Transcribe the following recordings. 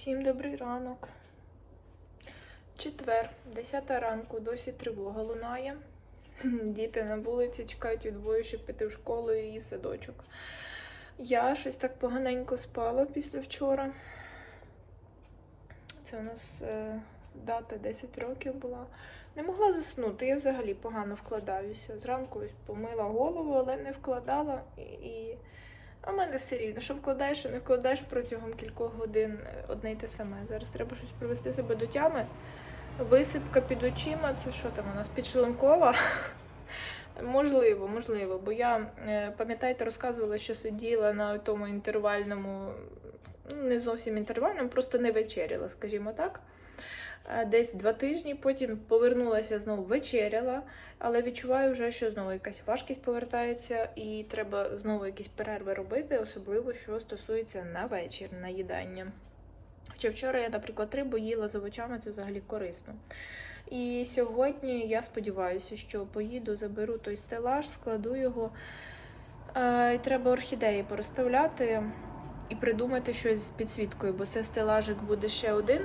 Всім добрий ранок. Четвер, 10 ранку, досі тривога лунає. Діти на вулиці чекають відбою, щоб піти в школу і в садочок. Я щось так поганенько спала після вчора. Це у нас е, дата 10 років була. Не могла заснути, я взагалі погано вкладаюся. Зранку помила голову, але не вкладала і. і... А в мене все рівно, що вкладаєш, не вкладаєш протягом кількох годин е, одне й те саме. Зараз треба щось привести себе до тями. Висипка під очима, це що там у нас підшлункова? Можливо, можливо, бо я, е, пам'ятаєте, розказувала, що сиділа на тому інтервальному, ну не зовсім інтервальному, просто не вечеряла, скажімо так. Е, Десь два тижні, потім повернулася знову вечеряла, але відчуваю вже, що знову якась важкість повертається, і треба знову якісь перерви робити, особливо що стосується на вечір, на їдання. Хоча вчора я, наприклад, рибу їла з овочами, це взагалі корисно. І сьогодні я сподіваюся, що поїду, заберу той стелаж, складу його. Е, і треба орхідеї порозставляти і придумати щось з підсвіткою, бо це стелажик буде ще один.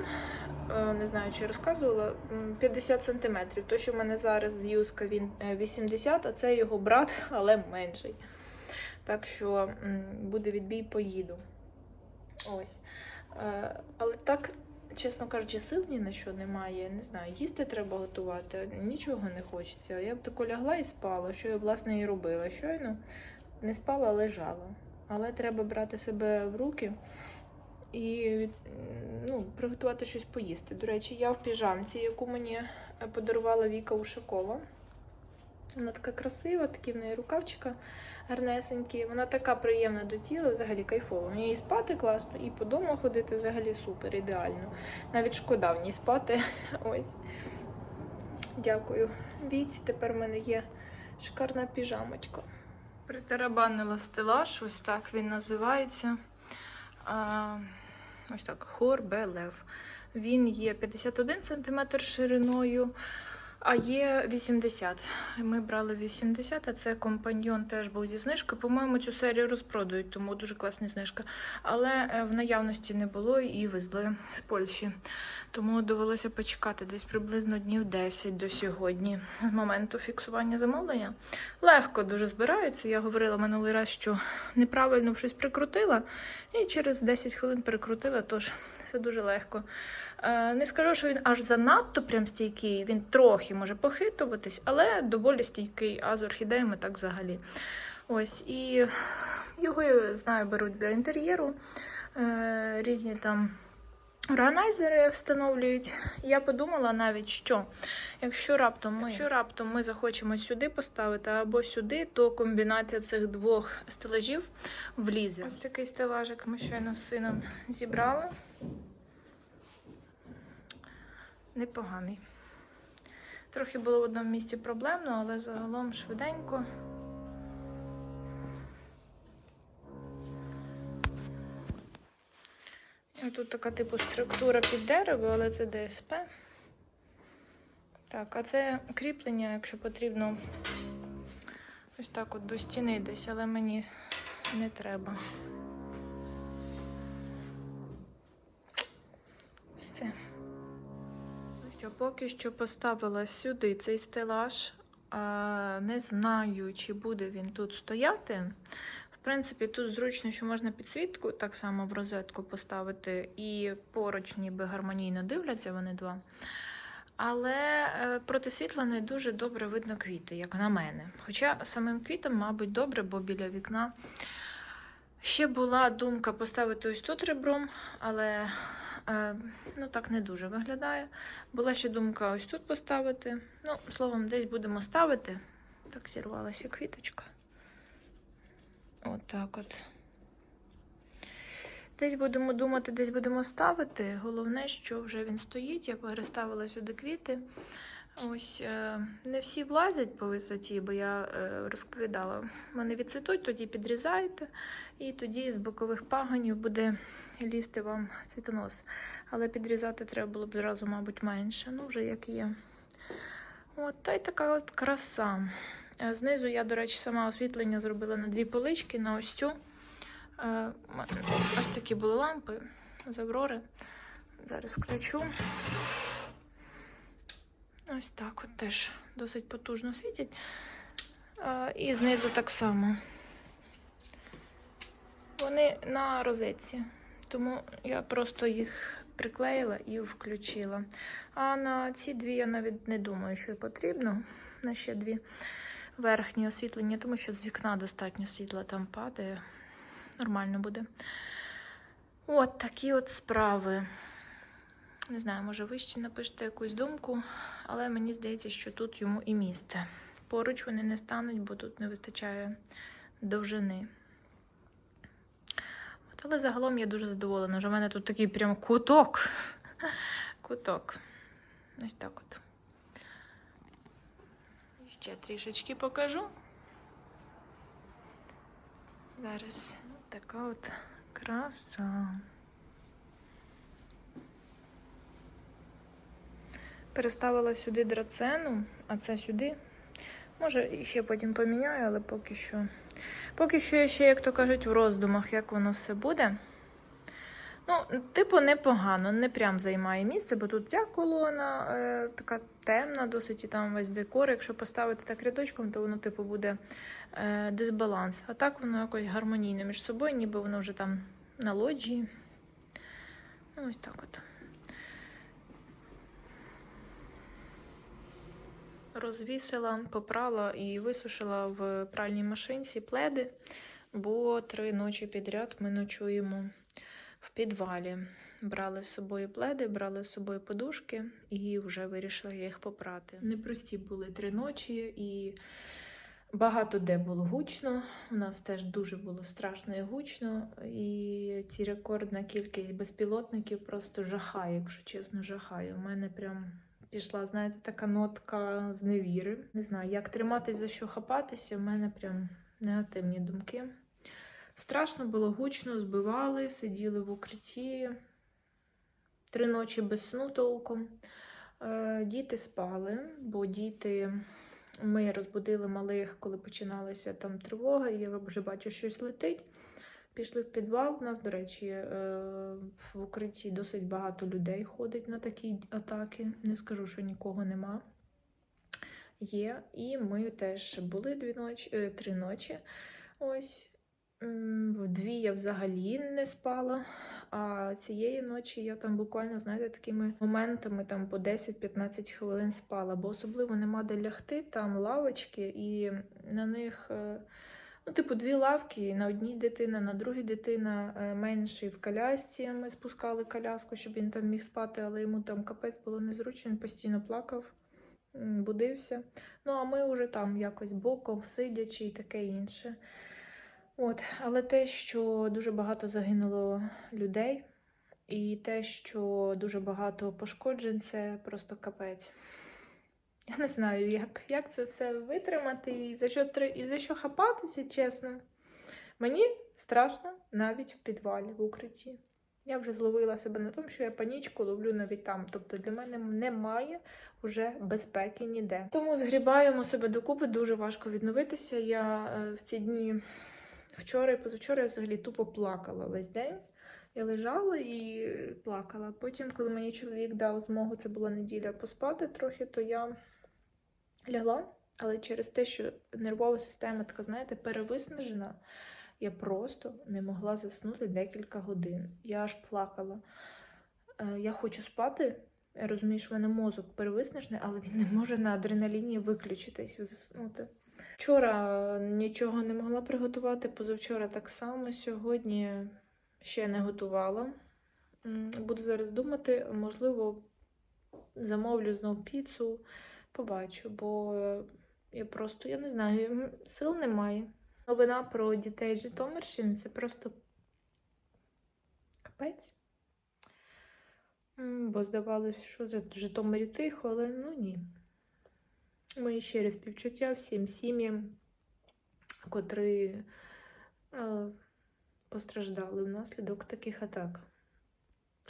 Е, Не знаю, чи розказувала. 50 сантиметрів. То, що в мене зараз з юска, він е, 80, а це його брат, але менший. Так що буде відбій, поїду. Ось. Е, Але так, чесно кажучи, сил ні на що немає. Не знаю, їсти треба готувати, нічого не хочеться. Я б тако лягла і спала, що я власне і робила. Щойно не спала, лежала. Але треба брати себе в руки і ну, приготувати щось поїсти. До речі, я в піжамці, яку мені е, подарувала Віка Ушакова. Вона така красива, такі в неї рукавчика гарнесенькі. Вона така приємна до тіла, взагалі кайфова. В ній і спати класно, і по дому ходити взагалі супер, ідеально. Навіть шкода в ній спати. Ось. Дякую. Віці, тепер в мене є шикарна піжамочка. Притарабанила стелаж, ось так він називається. Ось так, Хорбелев. Він є 51 см шириною, а є 80. Ми брали 80, а це компаньйон теж був зі знижкою. По-моєму, цю серію розпродають, тому дуже класна знижка. Але е, в наявності не було і везли з Польщі. Тому довелося почекати десь приблизно днів 10 до сьогодні з моменту фіксування замовлення. Легко дуже збирається. Я говорила минулий раз, що неправильно щось прикрутила, і через 10 хвилин перекрутила, тож все дуже легко. Е, Не скажу, що він аж занадто прям стійкий, він трохи може похитуватись, але доволі стійкий, а з орхідеями так взагалі. Ось, і його, я знаю, беруть для інтер'єру. Е, Різні там органайзери встановлюють. Я подумала навіть, що якщо раптом ми, якщо раптом ми захочемо сюди поставити або сюди, то комбінація цих двох стелажів влізе. Ось такий стелажик ми щойно з сином зібрали. Непоганий. Трохи було в одному місці проблемно, але загалом швиденько. Тут така типу структура під дерево, але це ДСП. Так, а це кріплення, якщо потрібно, ось так от до стіни десь, але мені не треба. Все. Ну що, поки що поставила сюди цей стелаж. Не знаю, чи буде він тут стояти. Принципі, тут зручно, що можна підсвітку так само в розетку поставити, і поруч ніби гармонійно дивляться вони два. Але е, проти світла не дуже добре видно квіти, як на мене. Хоча самим квітам, мабуть, добре, бо біля вікна. Ще була думка поставити ось тут ребром, але е, ну, так не дуже виглядає. Була ще думка ось тут поставити. Ну, словом, десь будемо ставити. Так зірвалася квіточка. От так от. Десь будемо думати, десь будемо ставити. Головне, що вже він стоїть. Я переставила сюди квіти. Ось е, не всі влазять по висоті, бо я е, розповідала. Вони відцвітуть, тоді підрізаєте, і тоді з бокових пагонів буде лізти вам цвітонос. Але підрізати треба було б зразу, мабуть, менше. Ну, вже як є. От, та й така от краса. Е, Знизу я, до речі, сама освітлення зробила на дві полички, на ось цю. Е, Ось такі були лампи з Аврори. Зараз включу. Ось так от теж досить потужно світять. І знизу так само. Вони на розетці, тому я просто їх приклеїла і включила. А на ці дві я навіть не думаю, що потрібно. На ще дві верхні освітлення, тому що з вікна достатньо світла там падає. Нормально буде. От такі от справи. Не знаю, може ви ще напишете якусь думку, але мені здається, що тут йому і місце. Поруч вони не стануть, бо тут не вистачає довжини. От, але загалом я дуже задоволена. Вже в мене тут такий прям куток. Куток. Ось так от. Ще трішечки покажу. Зараз така от краса. Переставила сюди драцену, а це сюди. Може, ще потім поміняю, але поки що. Поки що я ще, як то кажуть, в роздумах, як воно все буде. Ну, типу, непогано, не прям займає місце, бо тут ця колона е, така темна, досить і там весь декор. Якщо поставити так рядочком, то воно, типу, буде е, дисбаланс. А так воно якось гармонійно між собою, ніби воно вже там на лоджії. Ну, ось так от. Розвісила, попрала і висушила в пральній машинці пледи, бо три ночі підряд ми ночуємо в підвалі. Брали з собою пледи, брали з собою подушки і вже вирішила я їх попрати. Непрості були три ночі, і багато де було гучно. У нас теж дуже було страшно і гучно. І ці рекордна кількість безпілотників просто жахає, якщо чесно, жахає. У мене прям пішла, знаєте, така нотка зневіри. Не знаю, як триматись, за що хапатися. У мене прям негативні думки. Страшно було гучно, збивали, сиділи в укритті. Три ночі без сну толком. Е, Діти спали, бо діти. Ми розбудили малих, коли починалася там тривога, і я вже бачу, щось летить. Пішли в підвал. У нас, до речі, е, в укритті досить багато людей ходить на такі атаки. Не скажу, що нікого нема. Є. І ми теж були дві ночі, е, три ночі. Ось. М, В дві я взагалі не спала. А цієї ночі я там буквально, знаєте, такими моментами там по 10-15 хвилин спала, бо особливо нема де лягти, там лавочки, і на них, е, ну, типу, дві лавки, на одній дитина, на другій дитина е, менший в колясці. Ми спускали коляску, щоб він там міг спати, але йому там капець було незручно, він постійно плакав, будився. Ну, а ми вже там якось боком, сидячи і таке інше. От, але те, що дуже багато загинуло людей, і те, що дуже багато пошкоджень, це просто капець. Я не знаю, як, як це все витримати і за що, і за що хапатися, чесно. Мені страшно навіть в підвалі, в укритті. Я вже зловила себе на тому, що я панічку ловлю навіть там. Тобто для мене немає вже безпеки ніде. Тому згрібаємо себе докупи, дуже важко відновитися. Я е, в ці дні вчора і позавчора я взагалі тупо плакала весь день. Я лежала і плакала. Потім, коли мені чоловік дав змогу, це була неділя поспати трохи, то я лягла. Але через те, що нервова система така, знаєте, перевиснажена, я просто не могла заснути декілька годин. Я аж плакала. Е, Я хочу спати. Я розумію, що в мене мозок перевиснажений, але він не може на адреналіні виключитись, заснути. Вчора нічого не могла приготувати, позавчора так само. Сьогодні ще не готувала. Буду зараз думати, можливо, замовлю знов піцу, побачу, бо е, я просто, я не знаю, сил немає. Новина про дітей Житомирщини це просто капець. Бо здавалося, що це в Житомирі тихо, але ну ні. Мої щирі співчуття всім сім'ям, котрі е, постраждали внаслідок таких атак.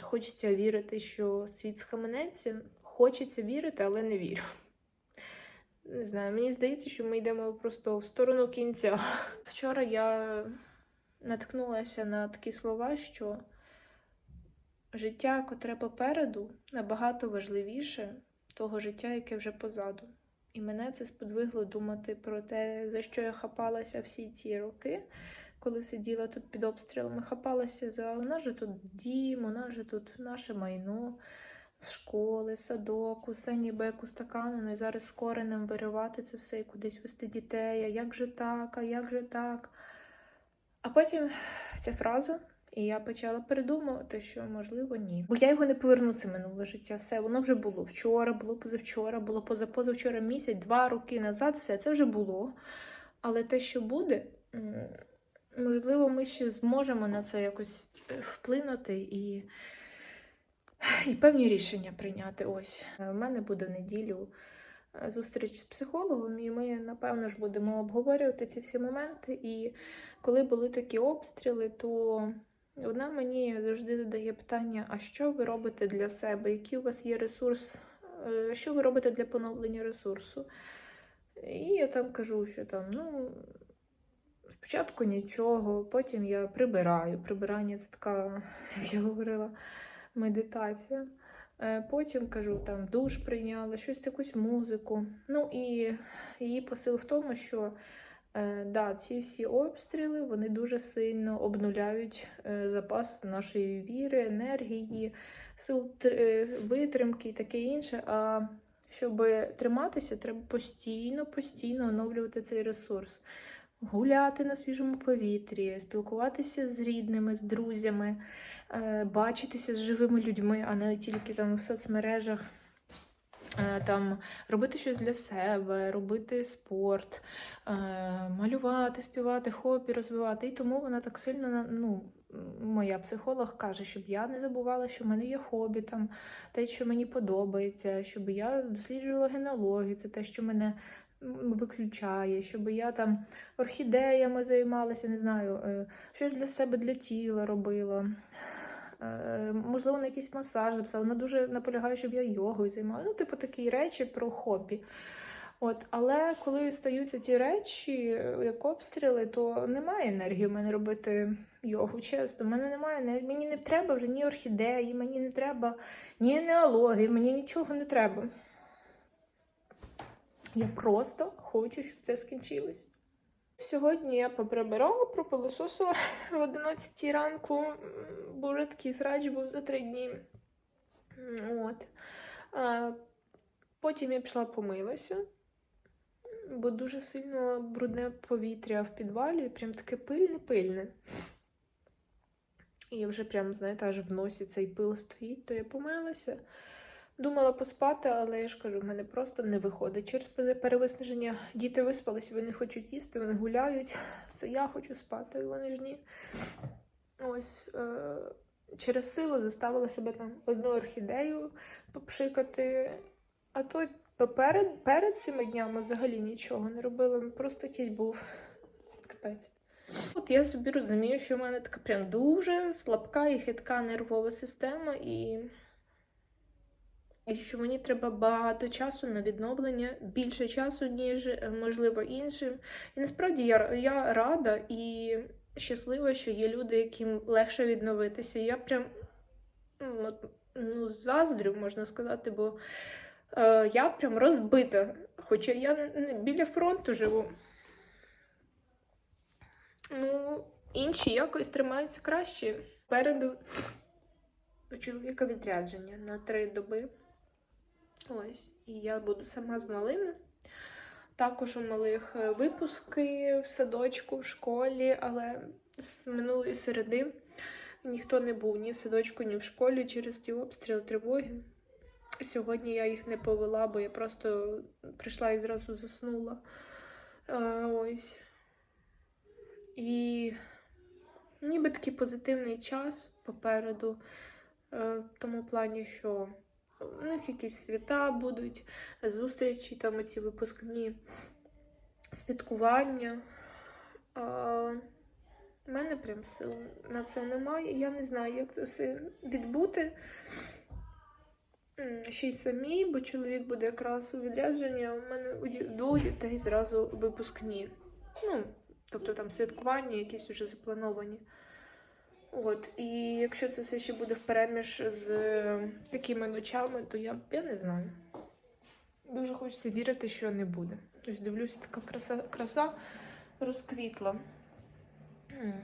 Хочеться вірити, що світ схаменеться. Хочеться вірити, але не вірю. Не знаю, мені здається, що ми йдемо просто в сторону кінця. Вчора я наткнулася на такі слова, що життя, котре попереду, набагато важливіше того життя, яке вже позаду. І мене це сподвигло думати про те, за що я хапалася всі ці роки, коли сиділа тут під обстрілами. Хапалася за у нас же тут дім, у нас же тут наше майно, з школи, садок, усе ніби як устаканено, і зараз з коренем виривати це все і кудись вести дітей. А як же так, а як же так? А потім ця фраза. І я почала передумувати, що можливо ні. Бо я його не поверну це минуле життя. Все воно вже було вчора, було позавчора, було позапозавчора місяць, два роки назад. Все це вже було. Але те, що буде, можливо, ми ще зможемо на це якось е, вплинути і, і певні рішення прийняти. Ось у мене буде в неділю е, зустріч з психологом, і ми, напевно ж, будемо обговорювати ці всі моменти. І коли були такі обстріли, то вона мені завжди задає питання: а що ви робите для себе? Який у вас є ресурс? е, Що ви робите для поновлення ресурсу? І я там кажу, що там, ну, спочатку нічого, потім я прибираю. Прибирання це така, як я говорила, медитація. Е, Потім кажу, там душ прийняла, щось якусь музику. Ну і її посил в тому, що да, ці всі обстріли вони дуже сильно обнуляють е, запас нашої віри, енергії, сил е, витримки і таке інше. А щоб триматися, треба постійно, постійно оновлювати цей ресурс. Гуляти на свіжому повітрі, спілкуватися з рідними, з друзями, е, бачитися з живими людьми, а не тільки там в соцмережах. Е, Там робити щось для себе, робити спорт, е, малювати, співати, хобі розвивати. І тому вона так сильно ну, моя психолог каже, щоб я не забувала, що в мене є хобі, там те, що мені подобається, щоб я досліджувала генеалогію, це те, що мене виключає, щоб я там орхідеями займалася, не знаю, е, щось для себе для тіла робила. Е, Можливо, на якийсь масаж записала. Вона дуже наполягає, щоб я йогою займалася. Ну, типу, такі речі про хобі. От, але коли стаються ці речі, як обстріли, то немає енергії в мене робити йогу. Чесно, в мене немає енергії. Мені не треба вже ні орхідеї, мені не треба ні енеології, мені нічого не треба. Я просто хочу, щоб це скінчилось. Сьогодні я поприбирала, пропилососила в 11 ранку, бо такий срач був за три дні. От. Потім я пішла помилася, бо дуже сильно брудне повітря в підвалі, прям таке пильне-пильне. І вже прям, знаєте, аж в носі цей пил стоїть, то я помилася. Думала поспати, але я ж кажу, в мене просто не виходить. Через пере- перевиснаження діти виспалися, вони хочуть їсти, вони гуляють. Це я хочу спати, вони ж ні. Ось е- через силу заставила себе там одну орхідею попшикати. А то поперед, перед цими днями взагалі нічого не робила. Просто якийсь був капець. От я собі розумію, що в мене така прям дуже слабка і хитка нервова система, і, і що мені треба багато часу на відновлення, більше часу, ніж е, можливо іншим. І насправді я, я рада і щаслива, що є люди, яким легше відновитися. Я прям ну, ну, заздрю, можна сказати, бо е, я прям розбита. Хоча я не, біля фронту живу. Ну, інші якось тримаються краще. Переду у чоловіка відрядження на три доби. Ось, і я буду сама з малим. Також у малих е, випуски в садочку, в школі, але з минулої середи ніхто не був ні в садочку, ні в школі через ці обстріли тривоги. Сьогодні я їх не повела, бо я просто прийшла і зразу заснула. Е, ось. І ніби такий позитивний час попереду, е, в тому плані, що у них якісь свята будуть, зустрічі, там ці випускні святкування. А в мене прям сил на це немає. Я не знаю, як це все відбути. Ще й самі, бо чоловік буде якраз у відрядженні, а у мене у двох дітей зразу випускні. Ну, тобто там святкування якісь вже заплановані. От, і якщо це все ще буде впереміж з такими ночами, то я, я не знаю. Дуже хочеться вірити, що не буде. Тобто дивлюся, така краса, краса розквітла.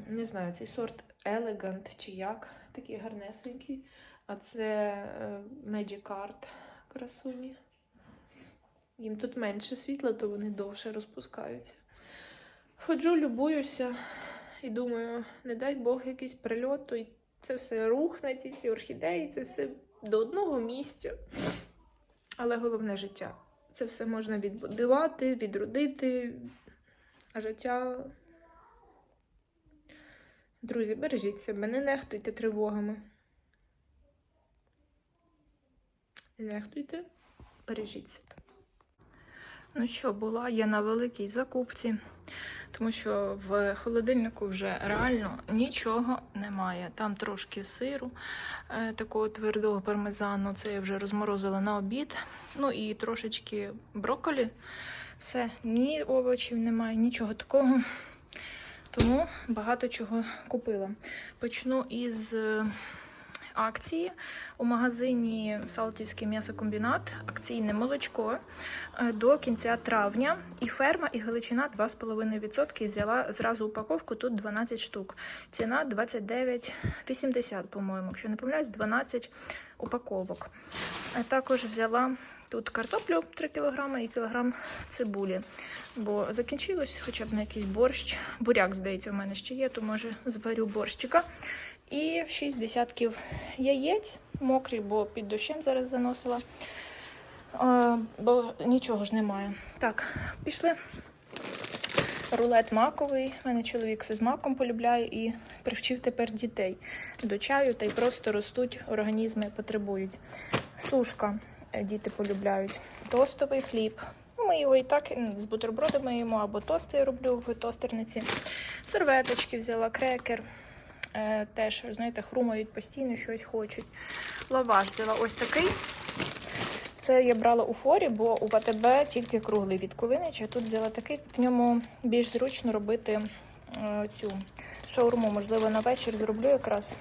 Не знаю, цей сорт Elegant чи як, такий гарнесенький. А це е, Magic Art красуні. Їм тут менше світла, то вони довше розпускаються. Ходжу, любуюся і думаю, не дай Бог якийсь прильот, то це все рухне, ці всі орхідеї, це все до одного місця. Але головне життя. Це все можна відбудувати, відродити. А життя. Друзі, бережіть себе, не нехтуйте тривогами. Не нехтуйте, бережіть себе. Ну що, була я на великій закупці, тому що в холодильнику вже реально нічого немає. Там трошки сиру, е, такого твердого пармезану, це я вже розморозила на обід. Ну і трошечки брокколі. Все, ні овочів немає, нічого такого. Тому багато чого купила. Почну із е, акції у магазині Салтівський м'ясокомбінат. Акційне молочко е, до кінця травня. І ферма, і галичина 2,5%. Взяла зразу упаковку, тут 12 штук. Ціна 29,80, по-моєму. Якщо не помиляюсь, 12 упаковок. Е, Також взяла тут картоплю 3 кг і кілограм цибулі. Бо закінчилось хоча б на якийсь борщ. Буряк, здається, в мене ще є, то може зварю борщика. І 6 десятків яєць мокрі, бо під дощем зараз заносила. Бо нічого ж немає. Так, пішли. Рулет маковий. У мене чоловік з маком полюбляє і привчив тепер дітей до чаю, та й просто ростуть, організми потребують. Сушка е, діти полюбляють. Тостовий хліб. Ну, Ми його і так з бутербродами їмо або тости я роблю в тостерниці. Серветочки взяла, крекер. Е, теж, знаєте, хрумають постійно, щось хочуть. Лаваш взяла ось такий. Це я брала у форі, бо у ВТБ тільки круглий від Кулинича. Тут взяла такий, в ньому більш зручно робити е, цю шаурму. Можливо, на вечір зроблю якраз.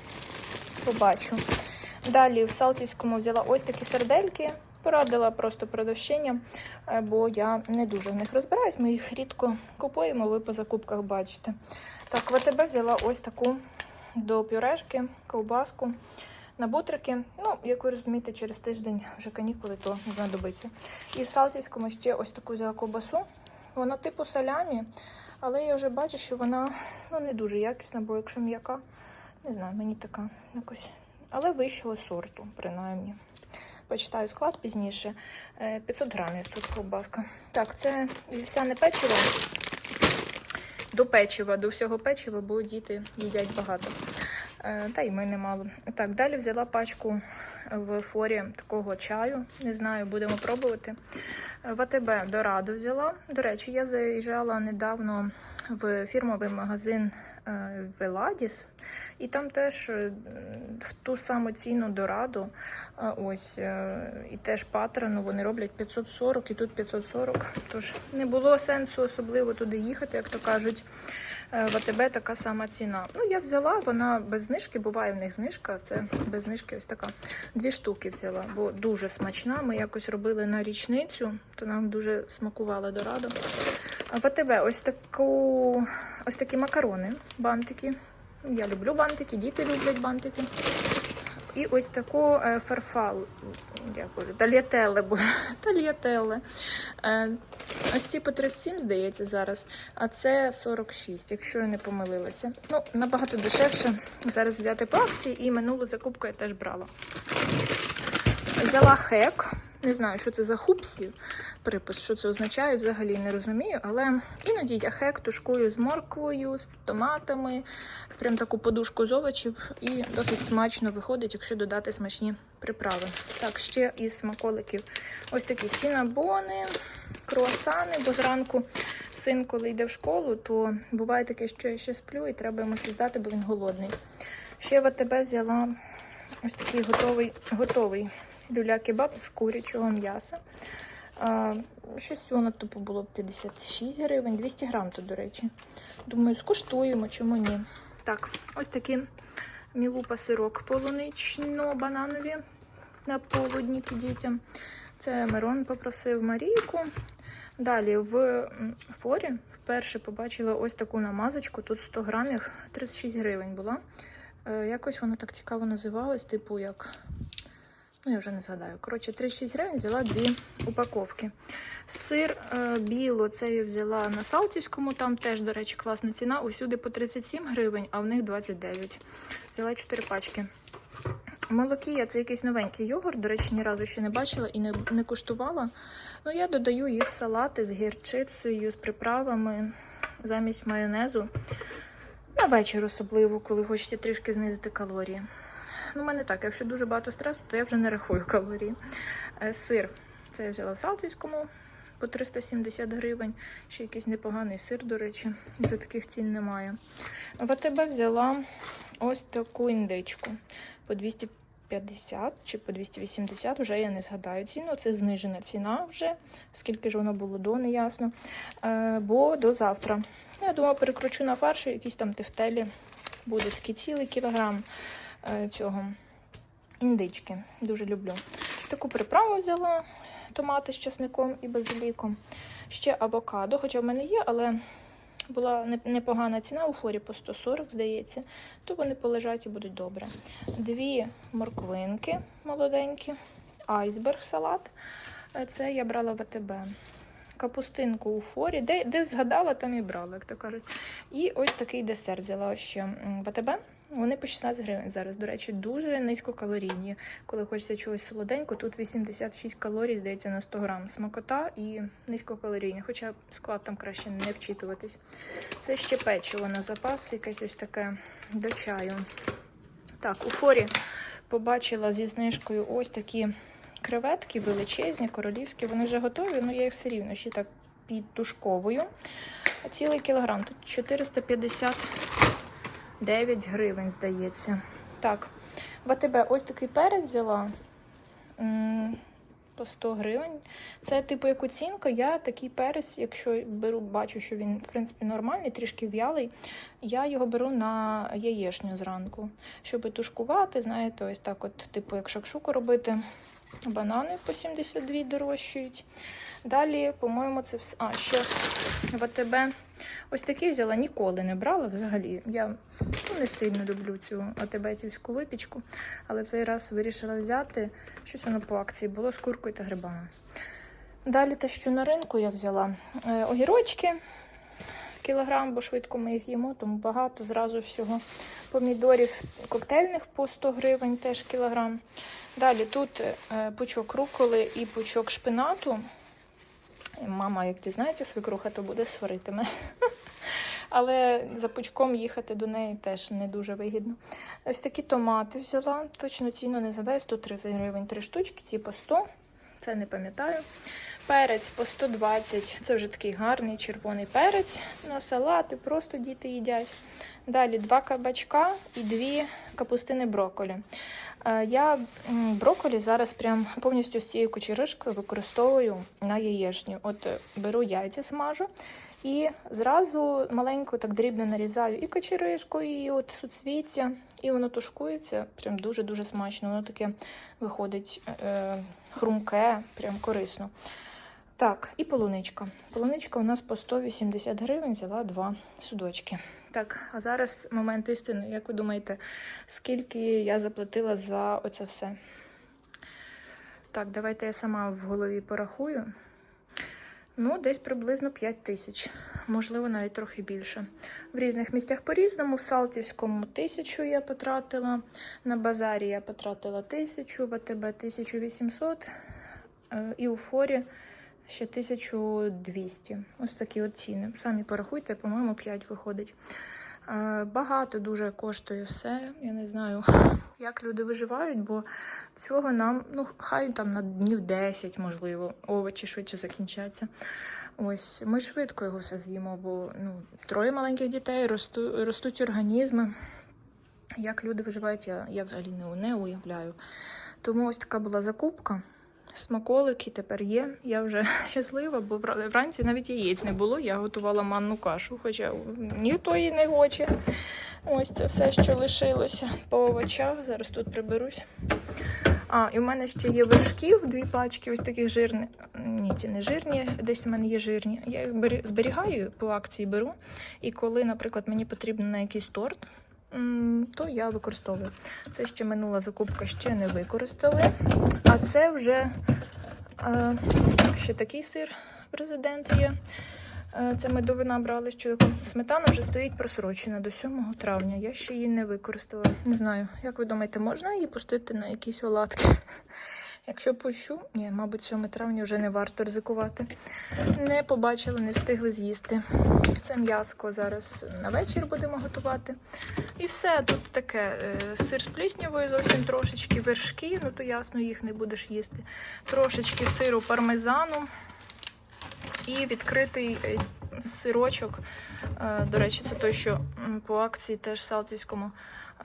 Побачу. Далі в Салтівському взяла ось такі сардельки. Порадила просто продавщиня, е, бо я не дуже в них розбираюсь. Ми їх рідко купуємо, ви по закупках бачите. Так, в АТБ взяла ось таку до пюрешки, ковбаску на бутрики. Ну, як ви розумієте, через тиждень вже канікули, то знадобиться. І в Салтівському ще ось таку взяла ковбасу. Вона типу салямі, але я вже бачу, що вона ну, не дуже якісна, бо якщо м'яка, не знаю, мені така якось. Але вищого сорту, принаймні. Почитаю склад пізніше. Е, 500 грамів тут ковбаска. Так, це вівсяне печиво. До печива, до всього печива, бо діти їдять багато. Е, Та й ми немало. Так, далі взяла пачку в форі такого чаю. Не знаю, будемо пробувати. Е, В АТБ Дорадо взяла. До речі, я заїжджала недавно в фірмовий магазин Веладіс, і там теж е, в ту саму ціну Дорадо, е, ось, е, і теж патрону вони роблять 540 і тут 540. Тож не було сенсу особливо туди їхати, як то кажуть. Е, В АТБ така сама ціна. Ну, я взяла, вона без знижки, буває в них знижка, це без знижки ось така. Дві штуки взяла, бо дуже смачна. Ми якось робили на річницю, то нам дуже смакувала дорадо. В АТБ ось таку, ось такі макарони, бантики. Я люблю бантики, діти люблять бантики. І ось таку е, фарфал, як боже, тальятеле, бо. Е, ось ці по 37, здається, зараз, а це 46, якщо я не помилилася. Ну, набагато дешевше зараз взяти по акції, і минулу закупку я теж брала. Взяла хек. Не знаю, що це за хупсі, припис, що це означає, взагалі не розумію. Але іноді я хек тушкую з морквою, з томатами, прям таку подушку з овочів, і досить смачно виходить, якщо додати смачні приправи. Так, ще із смаколиків ось такі сінабони, круасани, бо зранку син, коли йде в школу, то буває таке, що я ще сплю і треба йому щось дати, бо він голодний. Ще в АТБ взяла ось такий готовий, готовий люля-кебаб з курячого м'яса. Щось воно тупо було 56 гривень, 200 грам тут, до речі. Думаю, скуштуємо, чому ні. Так, ось такі Мілупа сирок полунично-бананові на полудніки дітям. Це Мирон попросив Марійку. Далі в форі вперше побачила ось таку намазочку. Тут 100 грамів, 36 гривень була. Е, якось вона так цікаво називалась, типу як. Ну, я вже не згадаю. Коротше, 36 гривень взяла дві упаковки. Сир е, біло, це я взяла на Салтівському, там теж, до речі, класна ціна. Усюди по 37 гривень, а в них 29. Взяла 4 пачки. Молокія це якийсь новенький йогурт. До речі, ні разу ще не бачила і не, не куштувала. Ну, я додаю їх в салати з гірчицею, з приправами замість майонезу. На вечір особливо, коли хочеться трішки знизити калорії. Ну, у мене так, якщо дуже багато стресу, то я вже не рахую калорії. Е, Сир. Це я взяла в Салтівському по 370 гривень. Ще якийсь непоганий сир, до речі, вже таких цін немає. В АТБ взяла ось таку індичку по 250 чи по 280, вже я не згадаю ціну. Це знижена ціна вже, скільки ж воно було до, не ясно. Е, бо до завтра. Ну, Я думаю, перекручу на фарш, якісь там тефтелі. Буде такий цілий кілограм цього індички. Дуже люблю. Таку приправу взяла томати з часником і базиліком. Ще авокадо, хоча в мене є, але була непогана ціна у форі по 140, здається, то вони полежать і будуть добре. Дві морквинки молоденькі, айсберг салат. Е, Це я брала в АТБ. Капустинку у форі, де, де згадала, там і брала, як то кажуть. І ось такий десерт взяла ще в АТБ. Вони по 16 гривень зараз. До речі, дуже низькокалорійні. Коли хочеться чогось солоденького, тут 86 калорій, здається, на 100 грам. Смакота і низькокалорійні, хоча склад там краще не вчитуватись. Це ще печиво на запас, якесь ось таке до чаю. Так, у форі побачила зі знижкою ось такі креветки величезні, королівські. Вони вже готові, але я їх все рівно ще так підтушковую. Цілий кілограм. Тут 459 гривень, здається. Так, в АТБ ось такий перець взяла. По 100 гривень. Це типу як оцінка. Я такий перець, якщо беру, бачу, що він в принципі нормальний, трішки в'ялий. Я його беру на яєшню зранку, щоб тушкувати. Знаєте, ось так, от, типу, як шакшуку робити. Банани по 72 дорожчають. Далі, по-моєму, це все. А, ще в АТБ ось такий взяла, ніколи не брала взагалі. Я ну, не сильно люблю цю АТБцівську випічку, але цей раз вирішила взяти. Щось воно по акції було з куркою та грибами. Далі те, що на ринку я взяла е, огірочки кілограм, бо швидко ми їх їмо, тому багато зразу всього. Помідорів коктейльних по 100 гривень теж кілограм. Далі тут е, пучок руколи і пучок шпинату. Мама, як дізнається, свекруха, то буде сварити мене. Але за пучком їхати до неї теж не дуже вигідно. Ось такі томати взяла. Точно ціну не згадаю, 130 гривень три штучки, ці по 100. Це не пам'ятаю. Перець по 120. Це вже такий гарний червоний перець на салати, просто діти їдять. Далі два кабачка і дві капустини брокколі. Е, Я м, брокколі зараз прям повністю з цією кучеришкою використовую на яєшню. От е, беру яйця, смажу і зразу маленько так дрібно нарізаю і кочеришку, і от суцвіття, і воно тушкується. Прям дуже-дуже смачно. Воно таке виходить е, хрумке, прям корисно. Так, і полуничка. Полуничка у нас по 180 гривень, взяла два судочки. Так, а зараз момент істини. Як ви думаєте, скільки я заплатила за оце все? Так, давайте я сама в голові порахую. Ну, десь приблизно 5 тисяч, можливо, навіть трохи більше. В різних місцях по-різному. В Салтівському тисячу я потратила, на базарі я потратила тисячу, в АТБ 1800 е, і у Форі ще 1200. Ось такі от ціни. Самі порахуйте, по-моєму, 5 виходить. Е, Багато дуже коштує все. Я не знаю, як люди виживають, бо цього нам, ну, хай там на днів 10, можливо, овочі швидше закінчаться. Ось, ми швидко його все з'їмо, бо ну, троє маленьких дітей, росту, ростуть організми. Як люди виживають, я, я взагалі не, не уявляю. Тому ось така була закупка. Смаколики тепер є. Я вже щаслива, бо вранці навіть яєць не було. Я готувала манну кашу, хоча ніхто її не хоче. Ось це все, що лишилося по овочах. Зараз тут приберусь. А, і в мене ще є вершків, дві пачки, ось таких жирних. Ні, ці не жирні, десь в мене є жирні. Я їх зберігаю по акції беру. І коли, наприклад, мені потрібно на якийсь торт, то я використовую. Це ще минула закупка, ще не використали. А це вже е, ще такий сир президент є. Е, Це ми до вина брали, що сметана вже стоїть просрочена до 7 травня. Я ще її не використала. Не знаю, як ви думаєте, можна її пустити на якісь оладки? Якщо пущу, ні, мабуть, 7 травня вже не варто ризикувати. Не побачили, не встигли з'їсти. Це м'яско зараз на вечір будемо готувати. І все, тут таке е, сир з пліснявою зовсім трошечки, вершки, ну то ясно, їх не будеш їсти. Трошечки сиру пармезану і відкритий е, сирочок. Е, До речі, це той, що по акції теж Салтівському.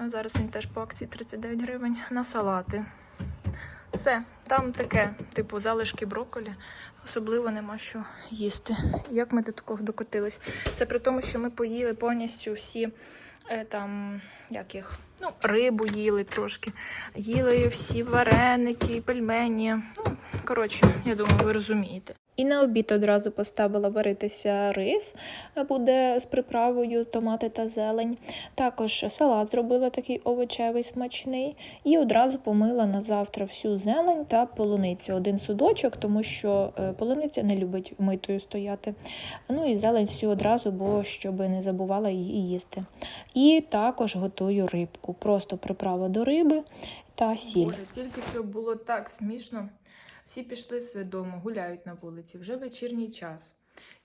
Зараз він теж по акції 39 гривень на салати. Все, там таке, типу, залишки брокколі. Особливо нема що їсти. Як ми до такого докотились? Це при тому, що ми поїли повністю всі е, там, як їх, ну, рибу їли трошки. Їли всі вареники, пельмені. Ну, коротше, я думаю, ви розумієте. І на обід одразу поставила варитися рис, е, буде з приправою томати та зелень. Також салат зробила такий овочевий смачний. І одразу помила на завтра всю зелень та полуницю. Один судочок, тому що е, полуниця не любить митою стояти. Ну і зелень всю одразу, бо щоб не забувала її їсти. І також готую рибку. Просто приправа до риби та сіль. Боже, тільки що було так смішно. Всі пішли з дому, гуляють на вулиці, вже вечірній час.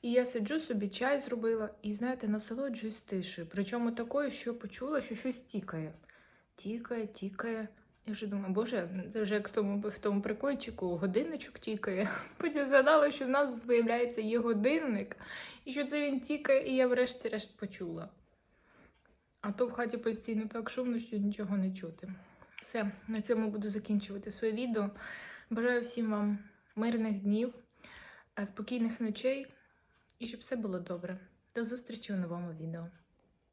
І я сиджу собі, чай зробила, і знаєте, насолоджуюсь тишею. Причому такою, що почула, що щось тікає. Тікає, тікає. Я вже думаю, боже, це вже як в тому, в тому прикольчику годинничок тікає. Потім згадала, що в нас, виявляється, є годинник, і що це він тікає, і я врешті-решт почула. А то в хаті постійно так шумно, що нічого не чути. Все, на цьому буду закінчувати своє відео. Бажаю всім вам мирних днів, е, спокійних ночей і щоб все було добре. До зустрічі у новому відео.